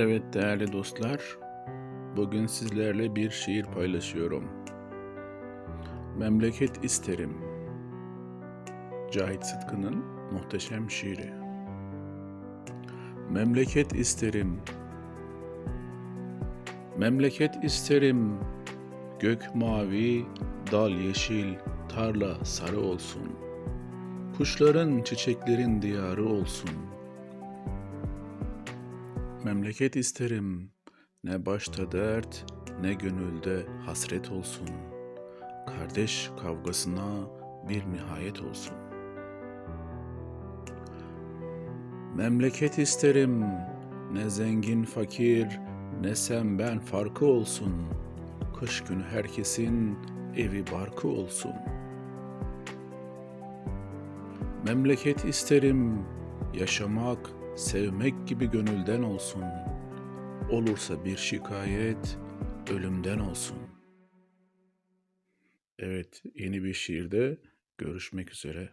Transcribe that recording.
Evet değerli dostlar, bugün sizlerle bir şiir paylaşıyorum. Memleket isterim. Cahit Sıtkı'nın muhteşem şiiri. Memleket isterim. Memleket isterim. Gök mavi, dal yeşil, tarla sarı olsun. Kuşların, çiçeklerin diyarı olsun. Memleket isterim. Ne başta dert, ne gönülde hasret olsun. Kardeş kavgasına bir nihayet olsun. Memleket isterim. Ne zengin fakir, ne sen ben farkı olsun. Kış günü herkesin evi barkı olsun. Memleket isterim. Yaşamak, sevmek gibi gönülden olsun. Olursa bir şikayet ölümden olsun. Evet, yeni bir şiirde görüşmek üzere.